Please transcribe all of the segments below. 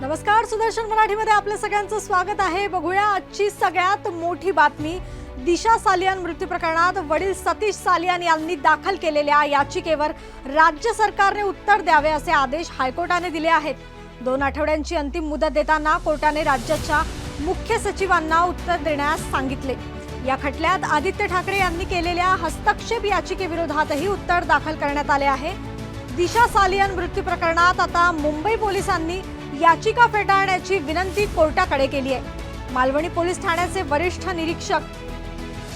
नमस्कार सुदर्शन मराठीमध्ये आपल्या सगळ्यांचं स्वागत आहे. बघूया आजची सगळ्यात मोठी बातमी. दिशा सालियान मृत्यू प्रकरणात वडील सतीश सालियान यांनी दाखल केलेल्या याचिकेवर राज्य सरकारने उत्तर द्यावे असे आदेश हायकोर्टाने दिले आहेत. दोन आठवड्यांची अंतिम मुदत देताना कोर्टाने राज्याच्या मुख्य सचिवांना उत्तर देण्यास सांगितले. या खटल्यात आदित्य ठाकरे यांनी केलेल्या हस्तक्षेप याचिकेविरोधातही उत्तर दाखल करण्यात आले आहे. दिशा सालियन मृत्यू प्रकरणात आता मुंबई पोलिसांनी याचिका फेटाळण्याची विनंती कोर्टाकडे केली आहे. मालवणी पोलीस ठाण्याचे वरिष्ठ निरीक्षक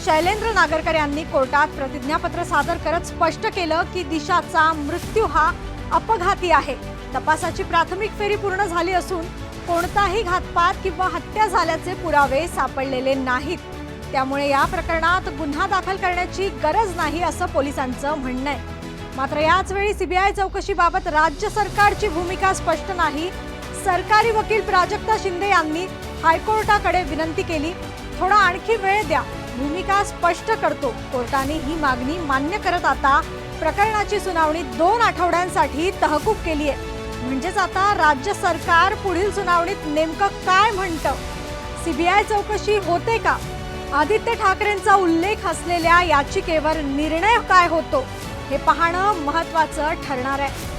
शैलेंद्र नागरकर यांनी कोर्टात प्रतिज्ञापत्र सादर करत स्पष्ट केलं की दिशाचा मृत्यू हा अपघाती आहे. तपासाची प्राथमिक फेरी पूर्ण झाली असून कोणताही घातपात किंवा हत्या झाल्याचे पुरावे सापडलेले नाहीत. त्यामुळे या प्रकरणात गुन्हा दाखल करण्याची गरज नाही असं पोलिसांचं म्हणणं आहे. मात्र याच वेळी सीबीआय चौकशीबाबत राज्य सरकारची भूमिका स्पष्ट नाही सरकारी वकील प्राजक्ता शिंदे यांनी हायकोर्टाकडे विनंती केली थोडा आणखी वेळ द्या. भूमिका स्पष्ट करतो. कोर्टाने ही मागणी मान्य करत आता प्रकरणाची सुनावणी दोन आठवड्यांसाठी तहकूब केली आहे. म्हणजेच आता राज्य सरकार पुढील सुनावणीत नेमकं काय म्हणतं? सीबीआय चौकशी होते का? आदित्य ठाकरेंचा उल्लेख असलेल्या याचिकेवर निर्णय काय होतो? हे पाहणं महत्वाचं ठरणार आहे.